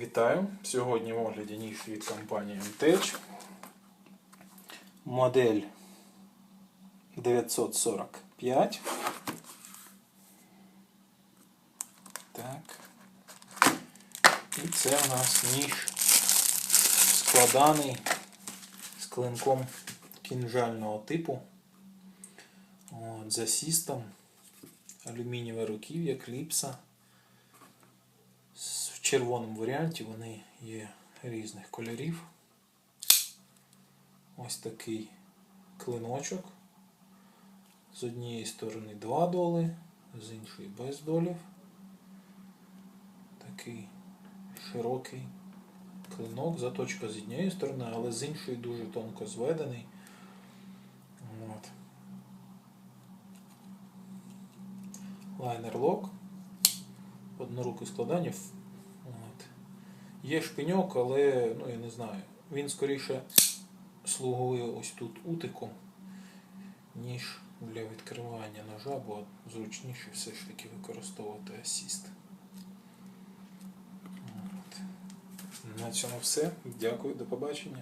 Вітаю! Сьогодні в огляді ніж від компанії MTech. Модель 945. Так. І це у нас ніж складаний з клинком кінжального типу. От, з асістом. Алюмінієве руків'я, кліпса. Червоному варіанті вони є різних кольорів. Ось такий клиночок. З однієї сторони два доли, з іншої без долів. Такий широкий клинок, заточка з однієї сторони, але з іншої дуже тонко зведений. От. Лайнер лок. Одноруке складання. Є шпиньок, але ну, я не знаю. Він скоріше слугує ось тут утиком, ніж для відкривання ножа, бо зручніше все ж таки використовувати асіст. На цьому все. Дякую, до побачення.